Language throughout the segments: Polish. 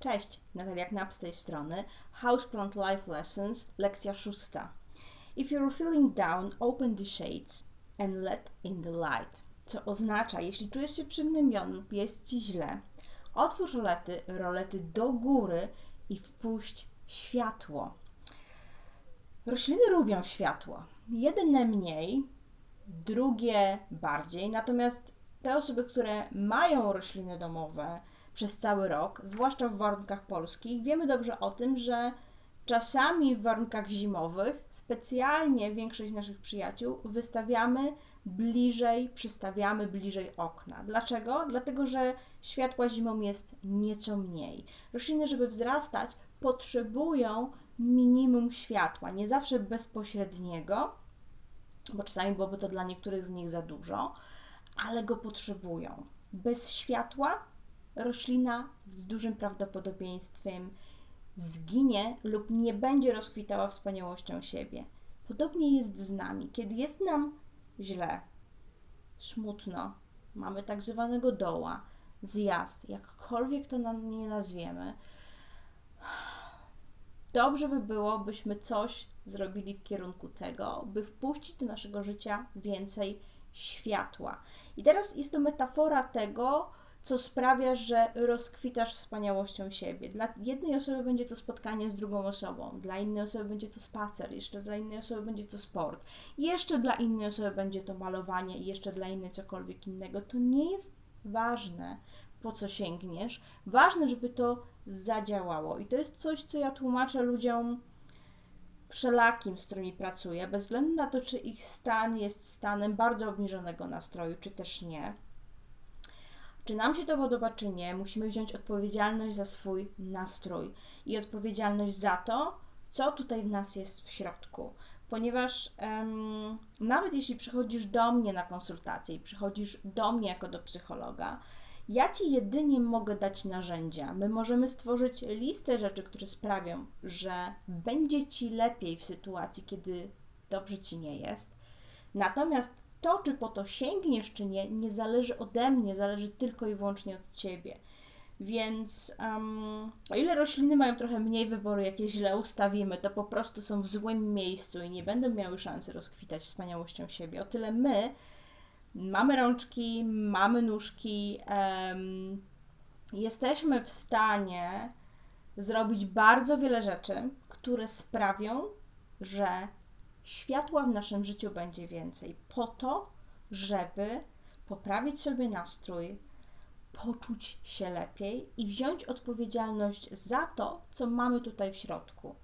Cześć, Natalia Knap z tej strony. Houseplant Life Lessons, lekcja szósta. If you're feeling down, open the shades and let in the light. Co oznacza, jeśli czujesz się przygnębiony lub jest Ci źle, otwórz rolety, rolety do góry i wpuść światło. Rośliny lubią światło. Jedne mniej, drugie bardziej, natomiast te osoby, które mają rośliny domowe przez cały rok, zwłaszcza w warunkach polskich, wiemy dobrze o tym, że czasami w warunkach zimowych specjalnie większość naszych przyjaciół wystawiamy bliżej, przystawiamy bliżej okna. Dlaczego? Dlatego, że światła zimą jest nieco mniej. Rośliny, żeby wzrastać, potrzebują minimum światła, nie zawsze bezpośredniego, bo czasami byłoby to dla niektórych z nich za dużo, ale go potrzebują. Bez światła roślina z dużym prawdopodobieństwem zginie lub nie będzie rozkwitała wspaniałością siebie. Podobnie jest z nami. Kiedy jest nam źle, smutno, mamy tak zwanego doła, zjazd, jakkolwiek to nie nazwiemy, dobrze by było, byśmy coś zrobili w kierunku tego, by wpuścić do naszego życia więcej światła. I teraz jest to metafora tego, co sprawia, że rozkwitasz wspaniałością siebie. Dla jednej osoby będzie to spotkanie z drugą osobą, dla innej osoby będzie to spacer, jeszcze dla innej osoby będzie to sport, jeszcze dla innej osoby będzie to malowanie jeszcze dla innej cokolwiek innego. To nie jest ważne, po co sięgniesz. Ważne, żeby to zadziałało. I to jest coś, co ja tłumaczę ludziom wszelakim, z którymi pracuję, bez względu na to, czy ich stan jest stanem bardzo obniżonego nastroju, czy też nie. Czy nam się to podoba, czy nie, musimy wziąć odpowiedzialność za swój nastrój i odpowiedzialność za to, co tutaj w nas jest w środku. Ponieważ um, nawet jeśli przychodzisz do mnie na konsultację i przychodzisz do mnie jako do psychologa, ja ci jedynie mogę dać narzędzia. My możemy stworzyć listę rzeczy, które sprawią, że będzie ci lepiej w sytuacji, kiedy dobrze ci nie jest. Natomiast to, czy po to sięgniesz, czy nie, nie zależy ode mnie, zależy tylko i wyłącznie od ciebie. Więc um, o ile rośliny mają trochę mniej wyboru, jakie źle ustawimy, to po prostu są w złym miejscu i nie będą miały szansy rozkwitać wspaniałością siebie. O tyle my mamy rączki, mamy nóżki, um, jesteśmy w stanie zrobić bardzo wiele rzeczy, które sprawią, że światła w naszym życiu będzie więcej, po to, żeby poprawić sobie nastrój, poczuć się lepiej i wziąć odpowiedzialność za to, co mamy tutaj w środku.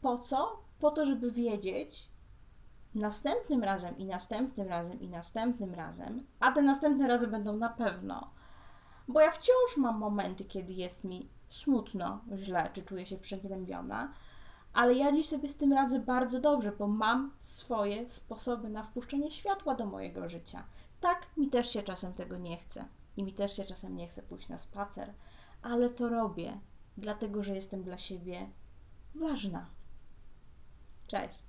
Po co? Po to, żeby wiedzieć następnym razem i następnym razem i następnym razem, a te następne razy będą na pewno, bo ja wciąż mam momenty, kiedy jest mi smutno, źle, czy czuję się przygnębiona, ale ja dziś sobie z tym radzę bardzo dobrze, bo mam swoje sposoby na wpuszczenie światła do mojego życia. Tak, mi też się czasem tego nie chce i mi też się czasem nie chce pójść na spacer, ale to robię, dlatego że jestem dla siebie ważna. Cześć.